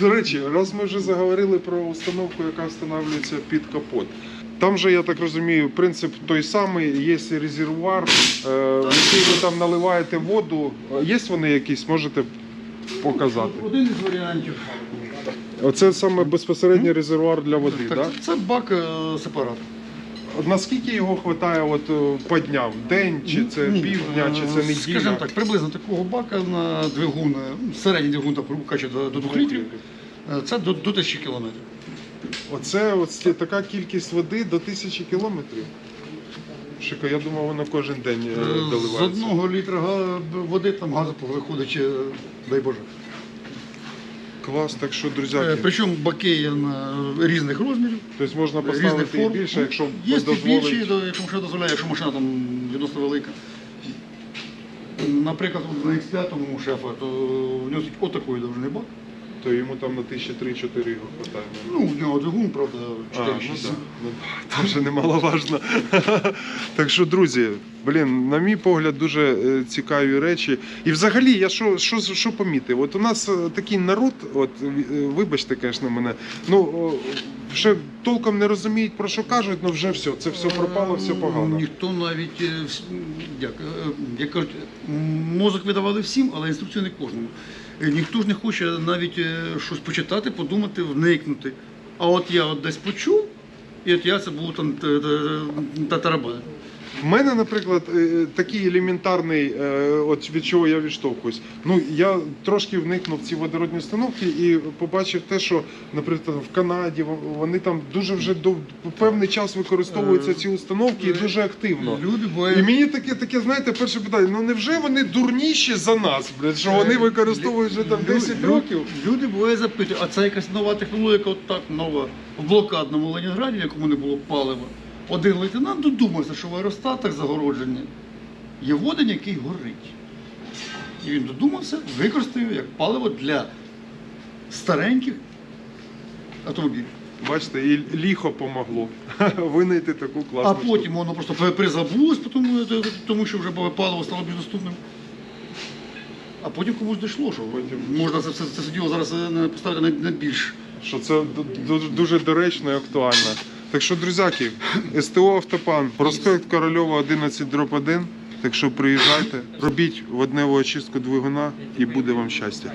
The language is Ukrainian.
До речі, раз ми вже заговорили про установку, яка встановлюється під капот. Там же, я так розумію, принцип той самий, є резервуар, е, в який ви там наливаєте воду. Є вони якісь, можете показати? Один із варіантів. Оце саме безпосередній резервуар для води, Так, так? Це бак е, сепарат. Наскільки його вистачає от, е, по дням? День, чи це Ні, півдня, чи це е, неділя? Скажімо так, приблизно такого бака на двигун, е, середній двигун грубо до, до 2 літрів. Це до, до 1000 кілометрів. Оце ось така кількість води до тисячі кілометрів. Шика, я думав, воно кожен день Е, З одного літра га- води там газу виходить, е, дай Боже. Клас, так що, Е, друзяки, Причому баки є на різних розмірів, тобто можна різних поставити і більше, якщо Є і дозволить. більші, якщо дозволяє, якщо машина там відносно велика. Наприклад, на X5 у шефа, то в нього отакої довжини бак. то йому там на тисячі три-чотири його хватає. Ну, в нього двигун, правда, А, ну 4-6. да. Ну, Це вже немаловажно. так що, друзі, блін, на мій погляд, дуже е, цікаві речі. І взагалі, я що, що, що помітив? От у нас е, такий народ, от е, вибачте, звісно, мене, ну ще толком не розуміють, про що кажуть, ну вже все, це все пропало, все погано. Ніхто навіть, е, як, е, як кажуть, мозок видавали всім, але інструкцію не кожному. Е, Ніхто ж не хоче навіть е, щось почитати, подумати, вникнути. А от я от десь почув, і от я це був там та- та- та тарабан. В мене, наприклад, е, такий елементарний, е, от від чого я відштовхуюсь. Ну я трошки вникнув в ці водородні установки і побачив те, що, наприклад, в Канаді вони там дуже вже дов... певний час використовуються ці установки і дуже активно. Люди І мені таке, таке, знаєте, перше питання: ну невже вони дурніші за нас, блядь, що вони використовують вже там 10 Лю- років? Люди буває запитують, а це якась нова технологія, яка от так нова в блокадному Ленінграді, в якому не було палива. Один лейтенант додумався, що в аеростатах загородження є водень, який горить. І він додумався, використав його як паливо для стареньких автомобілів. Бачите, і ліхо помогло винайти таку класну. А штуку. потім воно просто призабулось, тому, тому що вже паливо стало більш доступним. А потім комусь дійшло, що Потім- можна це, це, це діло зараз е, поставити на, більш. що це ду- ду- дуже доречно і актуально. Так що, друзяки, СТО Автопан, проспект Корольова 11 дроп 1. Так що приїжджайте, робіть водневу очистку двигуна і буде вам щастя.